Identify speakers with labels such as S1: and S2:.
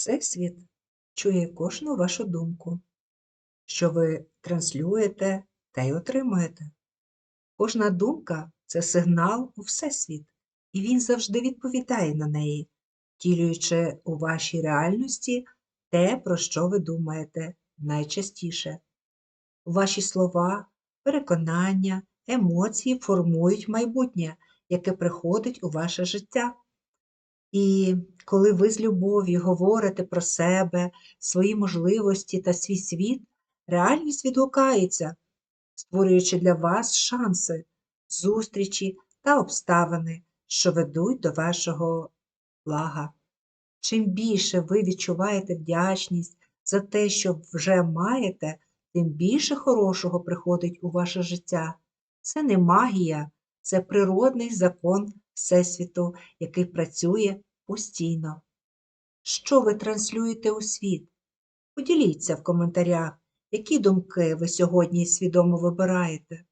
S1: Всесвіт чує кожну вашу думку, що ви транслюєте та й отримуєте. Кожна думка це сигнал у Всесвіт, і він завжди відповідає на неї, втілюючи у вашій реальності те, про що ви думаєте найчастіше. Ваші слова, переконання, емоції формують майбутнє, яке приходить у ваше життя. І коли ви з любов'ю говорите про себе, свої можливості та свій світ, реальність відгукається, створюючи для вас шанси, зустрічі та обставини, що ведуть до вашого блага. Чим більше ви відчуваєте вдячність за те, що вже маєте, тим більше хорошого приходить у ваше життя. Це не магія, це природний закон Всесвіту, який працює постійно. Що ви транслюєте у світ? Поділіться в коментарях, які думки ви сьогодні свідомо вибираєте.